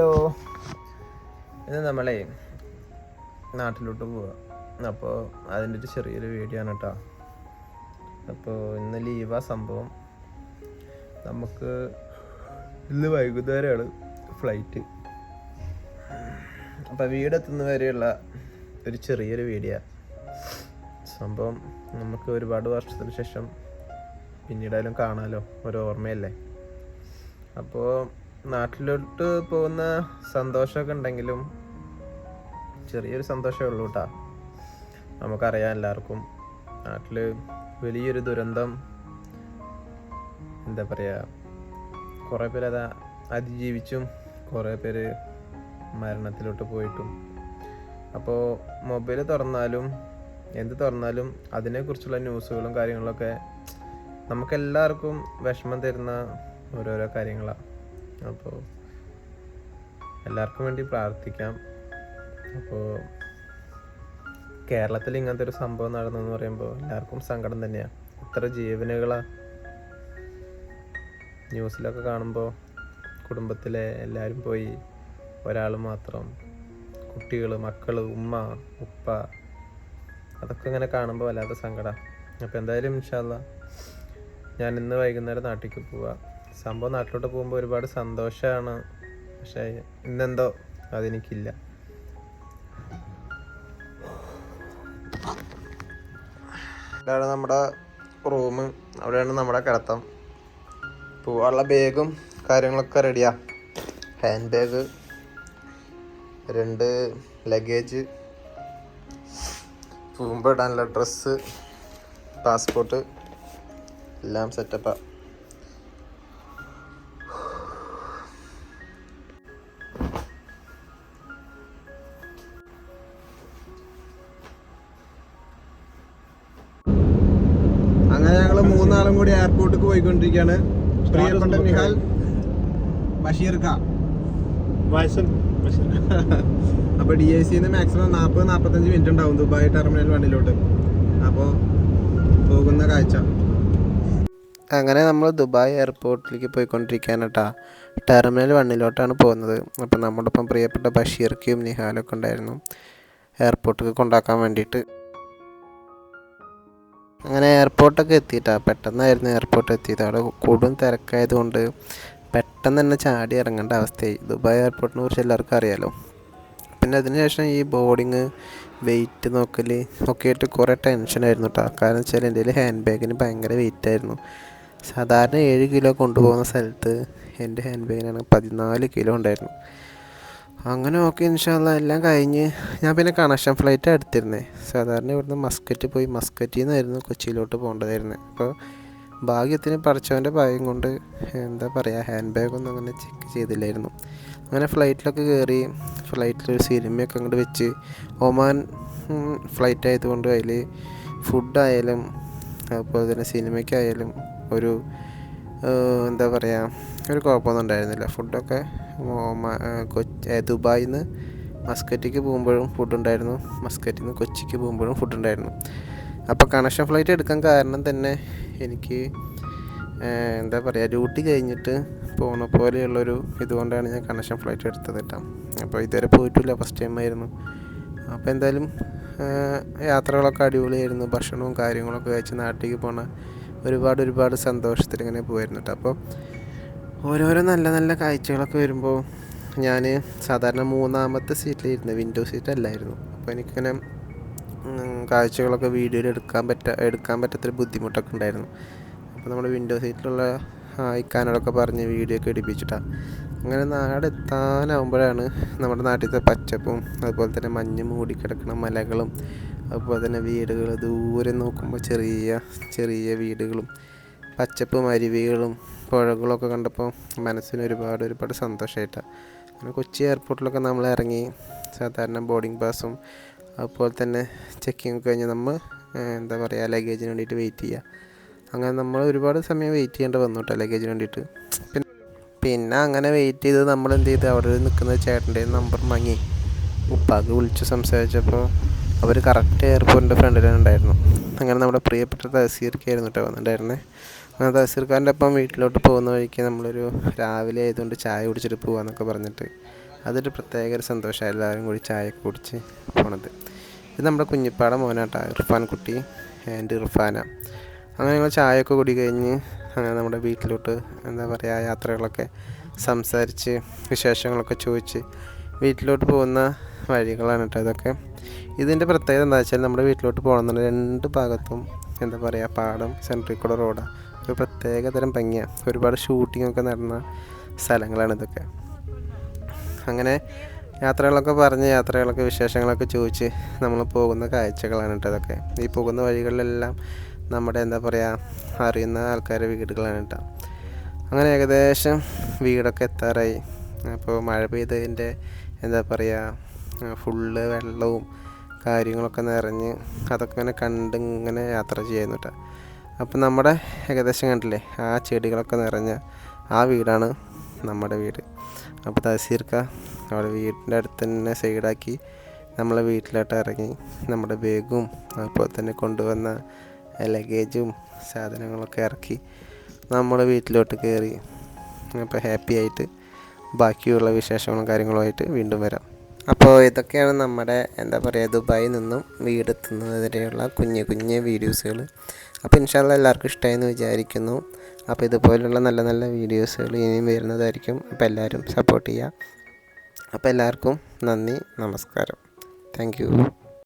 Hello ഇന്ന് നമ്മളെ നാട്ടിലോട്ട് പോവാ. അപ്പോൾ അതിന്റെ ഒരു ചെറിയൊരു വീഡിയോ ആണ് കേട്ടോ അപ്പോൾ ഇന്ന് ലീവാ സംഭവം. നമുക്ക് ഇന്ന് വൈകുന്നേരമാണ് ഫ്ലൈറ്റ് അപ്പോൾ വീടെത്തുന്ന വരെയുള്ള ഒരു ചെറിയൊരു വീഡിയോ സംഭവം നമുക്ക് ഒരുപാട് വർഷത്തിന് ശേഷം പിന്നീടായാലും കാണാമല്ലോ ഒരു ഓർമ്മയല്ലേ? അപ്പോൾ നാട്ടിലോട്ട് പോകുന്ന സന്തോഷമൊക്കെ ഉണ്ടെങ്കിലും ചെറിയൊരു സന്തോഷമേ ഉള്ളൂ കേട്ടോ നമുക്കറിയാം എല്ലാവർക്കും നാട്ടിൽ വലിയൊരു ദുരന്തം എന്താ പറയുക കുറേ പേര് അത് അതിജീവിച്ചും കുറേ പേര് മരണത്തിലോട്ട് പോയിട്ടും. അപ്പോൾ മൊബൈൽ തുറന്നാലും എന്ത് തുറന്നാലും അതിനെക്കുറിച്ചുള്ള ന്യൂസുകളും കാര്യങ്ങളൊക്കെ നമുക്കെല്ലാവർക്കും വിഷമം തരുന്ന ഓരോരോ കാര്യങ്ങളാണ് അപ്പോൾ എല്ലാവർക്കും വേണ്ടി പ്രാർത്ഥിക്കാം. അപ്പോൾ കേരളത്തിൽ ഇങ്ങനത്തെ ഒരു സംഭവം നടന്നെന്ന് പറയുമ്പോൾ എല്ലാവർക്കും സങ്കടം തന്നെയാണ് എത്ര ജീവനുകളാണ് ന്യൂസിലൊക്കെ കാണുമ്പോൾ കുടുംബത്തിലെ എല്ലാവരും പോയി ഒരാൾ മാത്രം കുട്ടികൾ മക്കൾ ഉമ്മ ഉപ്പ അതൊക്കെ ഇങ്ങനെ കാണുമ്പോൾ വല്ലാത്ത സങ്കടം. അപ്പോൾ എന്തായാലും ഇൻഷാല്ല ഞാൻ ഇന്ന് വൈകുന്നേരം നാട്ടിലേക്ക് പോവാ. സംഭവം നാട്ടിലോട്ട് പോകുമ്പോൾ ഒരുപാട് സന്തോഷമാണ് പക്ഷേ ഇന്നെന്തോ അതെനിക്കില്ല. ഇതാണ് നമ്മുടെ റൂം അവിടെയാണ് നമ്മുടെ കിടത്തം. പോവാനുള്ള ബാഗും കാര്യങ്ങളൊക്കെ റെഡിയാ ഹാൻഡ് ബാഗ് രണ്ട് ലഗേജ് പോകുമ്പോൾ ഇടാനുള്ള ഡ്രസ്സ് പാസ്പോർട്ട് എല്ലാം സെറ്റപ്പാ മൂന്നാളും കൂടി എയർപോർട്ടിലേക്ക് പോയിക്കൊണ്ടിരിക്കുകയാണ്. പ്രിയപ്പെട്ട നിഹാൽ ബഷീർ ഖാ. വയസ്സൻ അപ്പൊ ഡി ഐ സിന്ന് മാക്സിമം നാൽപ്പത് നാൽപ്പത്തഞ്ച് മിനിറ്റ് ഉണ്ടാവും ദുബായ് ടെർമിനൽ വണ്ടിയിലോട്ട്. അപ്പോൾ പോകുന്ന കാഴ്ച. അങ്ങനെ നമ്മൾ ദുബായ് എയർപോർട്ടിലേക്ക് പോയിക്കൊണ്ടിരിക്കുകയാണ് കേട്ടോ ടെർമിനൽ വണ്ണിലോട്ടാണ് പോകുന്നത്. അപ്പോൾ നമ്മുടെ ഒപ്പം പ്രിയപ്പെട്ട ബഷീർക്കും നിഹാലൊക്കെ ഉണ്ടായിരുന്നു. എയർപോർട്ടിലേക്ക് കൊണ്ടാക്കാൻ വേണ്ടിയിട്ട്. അങ്ങനെ എയർപോർട്ടൊക്കെ എത്തിയിട്ടാണ് പെട്ടെന്നായിരുന്നു എയർപോർട്ട് എത്തിയത്. അവിടെ കൊടും തിരക്കായതുകൊണ്ട് പെട്ടെന്ന് തന്നെ ചാടി ഇറങ്ങേണ്ട അവസ്ഥയായി. ദുബായ് എയർപോർട്ടിനെ കുറിച്ച് എല്ലാവർക്കും അറിയാലോ. പിന്നെ അതിനുശേഷം ഈ ബോർഡിങ് വെയിറ്റ് നോക്കൽ ഒക്കെ ആയിട്ട് കുറേ ടെൻഷനായിരുന്നു കേട്ടോ കാരണം വെച്ചാൽ എന്റെ കയ്യിൽ ഹാൻഡ് ബാഗിന് ഭയങ്കര വെയിറ്റ് ആയിരുന്നു. സാധാരണ ഏഴ് കിലോ കൊണ്ടുപോകുന്ന സ്ഥലത്ത് എന്റെ ഹാൻഡ് ബാഗിനാണ് പതിനാല് കിലോ ഉണ്ടായിരുന്നു. അങ്ങനെ ഓക്കെ ഇൻഷാല്ല എല്ലാം കഴിഞ്ഞ്. ഞാൻ പിന്നെ കണക്ഷൻ ഫ്ലൈറ്റ് എടുത്തിരുന്നേ. സാധാരണ ഇവിടുന്ന് മസ്കറ്റ് പോയി മസ്കറ്റിൽ നിന്നായിരുന്നു കൊച്ചിയിലോട്ട് പോകേണ്ടതായിരുന്നത് അപ്പോൾ ഭാഗ്യത്തിന് പഠിച്ചവന്റെ ഭാഗ്യം കൊണ്ട് എന്താ പറയുക ഹാൻഡ് ബാഗൊന്നും അങ്ങനെ ചെക്ക് ചെയ്തില്ലായിരുന്നു. അങ്ങനെ ഫ്ലൈറ്റിലൊക്കെ കയറി ഫ്ലൈറ്റിൽ ഒരു സിനിമയൊക്കെ അങ്ങോട്ട് വെച്ച് ഒമാൻ ഫ്ലൈറ്റ് ആയതുകൊണ്ട് അതിൽ ഫുഡായാലും അതുപോലെ തന്നെ സിനിമയ്ക്കായാലും ഒരു എന്താ പറയുക ഒരു കുഴപ്പമൊന്നും ഉണ്ടായിരുന്നില്ല. ഫുഡൊക്കെ ദുബായിൽ നിന്ന് മസ്കറ്റിക്ക് പോകുമ്പോഴും ഫുഡ് ഉണ്ടായിരുന്നു മസ്കറ്റിൽ നിന്ന് കൊച്ചിക്ക് പോകുമ്പോഴും ഫുഡ് ഉണ്ടായിരുന്നു അപ്പോൾ കണക്ഷൻ ഫ്ലൈറ്റ് എടുക്കാൻ കാരണം തന്നെ എനിക്ക് എന്താ പറയുക ഡ്യൂട്ടി കഴിഞ്ഞിട്ട് പോകുന്ന പോലെയുള്ളൊരു ഇതുകൊണ്ടാണ് ഞാൻ കണക്ഷൻ ഫ്ലൈറ്റ് എടുത്തത് കേട്ടോ. അപ്പോൾ ഇതുവരെ പോയിട്ടില്ല ഫസ്റ്റ് ടൈം ആയിരുന്നു. അപ്പോൾ എന്തായാലും യാത്രകളൊക്കെ അടിപൊളിയായിരുന്നു. ഭക്ഷണവും കാര്യങ്ങളൊക്കെ കഴിച്ച് നാട്ടിലേക്ക് പോണ ഒരുപാട് ഒരുപാട് സന്തോഷത്തിൽ ഇങ്ങനെ പോയിരുന്നു കേട്ടോ. അപ്പോൾ ഓരോരോ നല്ല നല്ല കാഴ്ചകളൊക്കെ വരുമ്പോൾ ഞാൻ സാധാരണ മൂന്നാമത്തെ സീറ്റിലിരുന്നു വിൻഡോ സീറ്റ് അല്ലായിരുന്നു. അപ്പോൾ എനിക്കിങ്ങനെ കാഴ്ചകളൊക്കെ വീഡിയോയിൽ എടുക്കാൻ പറ്റ എടുക്കാൻ പറ്റാത്തൊരു ബുദ്ധിമുട്ടൊക്കെ ഉണ്ടായിരുന്നു. അപ്പോൾ നമ്മുടെ വിൻഡോ സീറ്റിലുള്ള ഇക്കാനോടൊക്കെ പറഞ്ഞ് വീഡിയോ ഒക്കെ എടുപ്പിച്ചിട്ടാണ് അങ്ങനെ നാടെത്താനാവുമ്പോഴാണ് നമ്മുടെ നാട്ടിലത്തെ പച്ചപ്പും അതുപോലെ തന്നെ മഞ്ഞ് മൂടിക്കിടക്കുന്ന മലകളും അതുപോലെ തന്നെ വീടുകൾ ദൂരെ നോക്കുമ്പോൾ ചെറിയ ചെറിയ വീടുകളും പച്ചപ്പും അരുവികളും പുഴകളൊക്കെ കണ്ടപ്പോൾ മനസ്സിന് ഒരുപാട് ഒരുപാട് സന്തോഷമായിട്ടാണ്. അങ്ങനെ കൊച്ചി എയർപോർട്ടിലൊക്കെ നമ്മൾ ഇറങ്ങി സാധാരണ ബോർഡിംഗ് പാസും അതുപോലെ തന്നെ ചെക്കിങ് കഴിഞ്ഞ് നമ്മൾ എന്താ പറയുക ലഗേജിന് വേണ്ടിയിട്ട് വെയിറ്റ് ചെയ്യുക. അങ്ങനെ നമ്മൾ ഒരുപാട് സമയം വെയിറ്റ് ചെയ്യേണ്ടി വന്നു കേട്ടോ ലഗേജിന് വേണ്ടിയിട്ട്. പിന്നെ പിന്നെ അങ്ങനെ വെയിറ്റ് ചെയ്ത് നമ്മൾ എന്ത് ചെയ്ത്? അവിടെ നിൽക്കുന്ന ചേട്ടന്റെ നമ്പർ വാങ്ങി ഉപ്പാക്ക് വിളിച്ച് സംസാരിച്ചപ്പോൾ അവർ കറക്റ്റ് എയർപോർട്ടിന്റെ ഫ്രണ്ടിലാണ് ഉണ്ടായിരുന്നു. അങ്ങനെ നമ്മുടെ പ്രിയപ്പെട്ട തഹസീർക്കായിരുന്നു കേട്ടോ വന്നിട്ടുണ്ടായിരുന്നത് അങ്ങനെ ഖാന്റെ ഒപ്പം വീട്ടിലോട്ട് പോകുന്ന വഴിക്ക് നമ്മളൊരു രാവിലെ ആയതുകൊണ്ട് ചായ കുടിച്ചിട്ട് പോകാമെന്നൊക്കെ പറഞ്ഞിട്ട് അതൊരു പ്രത്യേക ഒരു സന്തോഷമാണ് എല്ലാവരും കൂടി ചായ കുടിച്ച് പോണത്. ഇത് നമ്മുടെ കുഞ്ഞിപ്പാട മോനാട്ടാ ഇർഫാൻ കുട്ടി ആൻഡ് ഇർഫാന. അങ്ങനെ ഞങ്ങൾ ചായയൊക്കെ കുടി കഴിഞ്ഞ് അങ്ങനെ നമ്മുടെ വീട്ടിലോട്ട് എന്താ പറയുക യാത്രകളൊക്കെ സംസാരിച്ച് വിശേഷങ്ങളൊക്കെ ചോദിച്ച് വീട്ടിലോട്ട് പോകുന്ന വഴികളാണ് കേട്ടോ ഇതൊക്കെ. ഇതിന്റെ പ്രത്യേകത എന്താ വെച്ചാൽ നമ്മുടെ വീട്ടിലോട്ട് പോകണമെന്നുണ്ടെങ്കിൽ രണ്ട് ഭാഗത്തും എന്താ പറയുക പാടം സെൻട്രിൽ കൂടെ റോഡാണ് ഒരു പ്രത്യേക തരം ഭംഗിയാണ് ഒരുപാട് ഷൂട്ടിംഗ് ഒക്കെ നടന്ന സ്ഥലങ്ങളാണ് ഇതൊക്കെ. അങ്ങനെ യാത്രകളൊക്കെ പറഞ്ഞ് യാത്രകളൊക്കെ വിശേഷങ്ങളൊക്കെ ചോദിച്ച് നമ്മൾ പോകുന്ന കാഴ്ചകളാണ് കേട്ടോ ഇതൊക്കെ. ഈ പോകുന്ന വഴികളിലെല്ലാം നമ്മുടെ എന്താ പറയുക അറിയുന്ന ആൾക്കാരുടെ വീടുകളാണ് കേട്ടോ. അങ്ങനെ ഏകദേശം വീടൊക്കെ എത്താറായി. അപ്പോൾ മഴ പെയ്തതിന്റെ എന്താ പറയുക ഫുള്ള് വെള്ളവും കാര്യങ്ങളൊക്കെ നിറഞ്ഞ് അതൊക്കെ ഇങ്ങനെ കണ്ട് ഇങ്ങനെ യാത്ര ചെയ്യുന്നു കേട്ടോ. അപ്പം നമ്മുടെ ഏകദേശം കണ്ടില്ലേ ആ ചെടികളൊക്കെ നിറഞ്ഞ ആ വീടാണ് നമ്മുടെ വീട്. അപ്പോൾ തഹസീർക്ക അവിടെ വീടിന്റെ അടുത്ത് തന്നെ സൈഡാക്കി നമ്മളെ വീട്ടിലോട്ട് ഇറങ്ങി നമ്മുടെ ബാഗും അതുപോലെ തന്നെ കൊണ്ടുവന്ന ലഗേജും സാധനങ്ങളൊക്കെ ഇറക്കി നമ്മുടെ വീട്ടിലോട്ട് കയറി. അപ്പോൾ ഹാപ്പി ആയിട്ട് ബാക്കിയുള്ള വിശേഷങ്ങളും കാര്യങ്ങളുമായിട്ട് വീണ്ടും വരാം. അപ്പോൾ ഇതൊക്കെയാണ് നമ്മുടെ എന്താ പറയുക ദുബായിൽ നിന്നും വീടെത്തുന്നത് കുഞ്ഞു കുഞ്ഞു വീഡിയോസുകൾ അപ്പോൾ ഇൻഷാല്ല എല്ലാവർക്കും ഇഷ്ടമായെന്ന് വിചാരിക്കുന്നു. അപ്പോൾ ഇതുപോലുള്ള നല്ല നല്ല വീഡിയോസുകൾ ഇനിയും വരുന്നതായിരിക്കും. അപ്പോൾ എല്ലാവരും സപ്പോർട്ട് ചെയ്യുക. അപ്പോൾ എല്ലാവർക്കും നന്ദി നമസ്കാരം. താങ്ക്